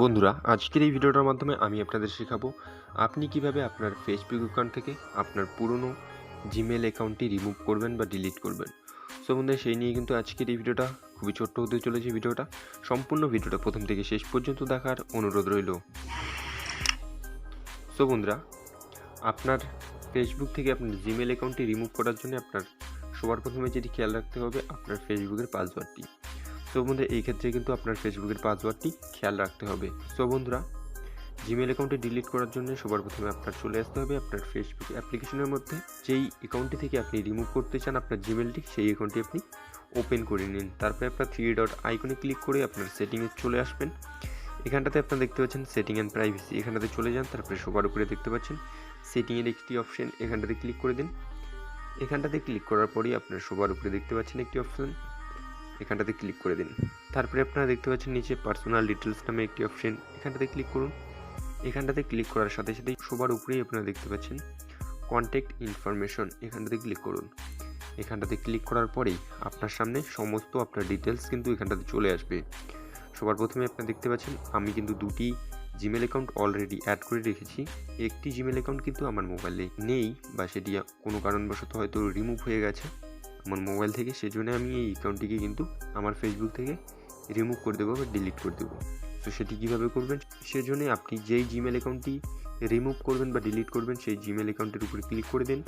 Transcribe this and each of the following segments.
বন্ধুরা, আজকের এই ভিডিওটার মাধ্যমে আমি আপনাদের শেখাবো আপনি কীভাবে আপনার ফেসবুক অ্যাকাউন্ট থেকে আপনার পুরনো জিমেল অ্যাকাউন্টটি রিমুভ করবেন বা ডিলিট করবেন। সো বন্ধুরা, সেই নিয়ে কিন্তু আজকের এই ভিডিওটা খুবই ছোট্ট হতে চলেছে ভিডিওটা। সম্পূর্ণ ভিডিওটা প্রথম থেকে শেষ পর্যন্ত দেখার অনুরোধ রইল। সো বন্ধুরা, আপনার ফেসবুক থেকে আপনার জিমেল অ্যাকাউন্টটি রিমুভ করার জন্য আপনার সবার প্রথমে যেটি খেয়াল রাখতে হবে, আপনার ফেসবুকের পাসওয়ার্ডটি সো বন্ধুরা, এই ক্ষেত্রে কিন্তু আপনার ফেসবুকের পাসওয়ার্ডটি খেয়াল রাখতে হবে। সো বন্ধুরা জিমেল অ্যাকাউন্টে ডিলিট করার জন্য সবার প্রথমে আপনার চলে আসতে হবে আপনার ফেসবুক অ্যাপ্লিকেশনের মধ্যে। যেই অ্যাকাউন্টটি থেকে আপনি রিমুভ করতে চান আপনার জিমেলটি সেই অ্যাকাউন্টটি আপনি ওপেন করে নিন। তারপরে আপনার থ্রি ডট আইকনে ক্লিক করে আপনার সেটিংয়ে চলে আসবেন। এখানটাতে আপনারা দেখতে পাচ্ছেন সেটিং অ্যান্ড প্রাইভেসি এখানটাতে চলে যান, তারপরে সবার উপরে দেখতে পাচ্ছেন সেটিংয়ের একটি অপশন এখানটাতে ক্লিক করে দিন। এখানটাতে ক্লিক করার পরই আপনার সবার উপরে দেখতে পাচ্ছেন একটি অপশন এখানটাতে ক্লিক করে দিন। তারপরে আপনারা দেখতে পাচ্ছেন নিচে পার্সোনাল ডিটেলস নামে একটি অপশন এখানটাতে ক্লিক করুন। এখানটাতে ক্লিক করার সাথে সাথেই সবার উপরেই আপনারা দেখতে পাচ্ছেন কন্ট্যাক্ট ইনফরমেশন এখানটাতে ক্লিক করুন। এখানটাতে ক্লিক করার পরেই আপনার সামনে সমস্ত আপনার ডিটেলস কিন্তু এখানটাতে চলে আসবে। সবার প্রথমে আপনারা দেখতে পাচ্ছেন, আমি কিন্তু দুটি জিমেল অ্যাকাউন্ট অলরেডি অ্যাড করে রেখেছি। একটি জিমেল অ্যাকাউন্ট কিন্তু আমার মোবাইলে নেই বা সেটি কোনো কারণবশত হয়তো রিমুভ হয়ে গেছে। আমার মোবাইল থেকে, সেজন্য আমি এই অ্যাকাউন্টটিকে কিন্তু আমার ফেসবুক থেকে রিমুভ করে দেবো বা ডিলিট করে দেবো। তো সেটি কীভাবে করবেন? সেজন্য আপনি যেই জিমেল অ্যাকাউন্টটি রিমুভ করবেন বা ডিলিট করবেন, সেই জিমেল অ্যাকাউন্টের উপরে ক্লিক করে দিন।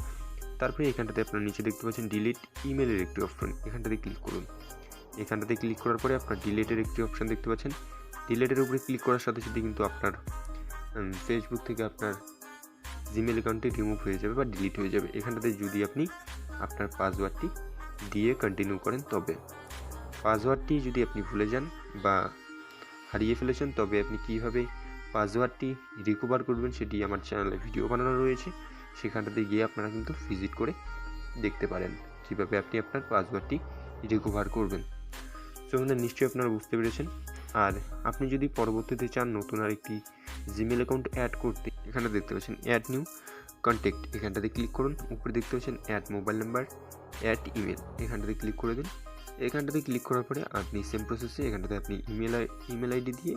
তারপরে এখানটাতে আপনার নিচে দেখতে পাচ্ছেন ডিলিট ইমেলের একটি অপশন এখানটাতে ক্লিক করুন। এখানটাতে ক্লিক করার পরে আপনার ডিলেটের একটি অপশন দেখতে পাচ্ছেন। ডিলেটের উপরে ক্লিক করার সাথে সাথে কিন্তু আপনার ফেসবুক থেকে আপনার জিমেল অ্যাকাউন্টটি রিমুভ হয়ে যাবে বা ডিলিট হয়ে যাবে। এখানটাতে যদি আপনি আপনার পাসওয়ার্ডটি দিয়ে কন্টিনিউ করেন, তবে পাসওয়ার্ডটি যদি আপনি ভুলে যান বা হারিয়ে ফেলেছেন, তবে আপনি কীভাবে পাসওয়ার্ডটি রিকভার করবেন সেটি আমার চ্যানেলে ভিডিও বানানো রয়েছে। সেখানটাতে গিয়ে আপনারা কিন্তু ভিজিট করে দেখতে পারেন কীভাবে আপনি আপনার পাসওয়ার্ডটি রিকভার করবেন। তো বন্ধুরা নিশ্চয়ই আপনারা বুঝতে পেরেছেন। আর আপনি যদি পরবর্তীতে চান নতুন আরেকটি জিমেল অ্যাকাউন্ট অ্যাড করতে এখানে দেখতে পাচ্ছেন অ্যাড নিউ কন্ট্যাক্ট এখানটাতে ক্লিক করুন, উপরে দেখতে পাচ্ছেন add mobile number add email এখানটাতে ক্লিক করে দিন। এখানটাতে ক্লিক করার পরে আপনি সেম প্রসেসে এখানটাতে আপনি ইমেল ইমেল আইডি দিয়ে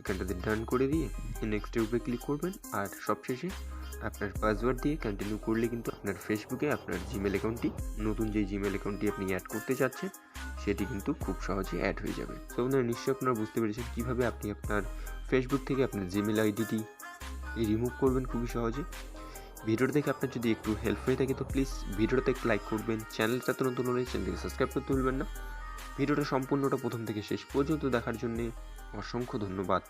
এখানটাতে ডান করে দিয়ে নেক্সটের উপরে ক্লিক করবেন আর সবশেষে আপনার পাসওয়ার্ড দিয়ে কন্টিনিউ করলে কিন্তু আপনার ফেসবুকে আপনার জিমেল অ্যাকাউন্টটি নতুন যে জিমেল অ্যাকাউন্টটি আপনি অ্যাড করতে চাচ্ছেন, সেটি কিন্তু খুব সহজে অ্যাড হয়ে যাবে। তো বন্ধুরা, নিশ্চয়ই আপনারা বুঝতে পেরেছেন কীভাবে আপনি আপনার ফেসবুক থেকে আপনার জিমেল আইডিটি রিমুভ করবেন খুবই সহজে। ভিডিওটা দেখে আপনার যদি একটু হেল্প হয়ে থাকে তো প্লিজ ভিডিওটাতে একটু লাইক করবেন চ্যানেলটা তো নতুন হলে চ্যানেলকে সাবস্ক্রাইব করতে ভুলবেন না। ভিডিওটা সম্পূর্ণটা প্রথম থেকে শেষ পর্যন্ত দেখার জন্যে অসংখ্য ধন্যবাদ।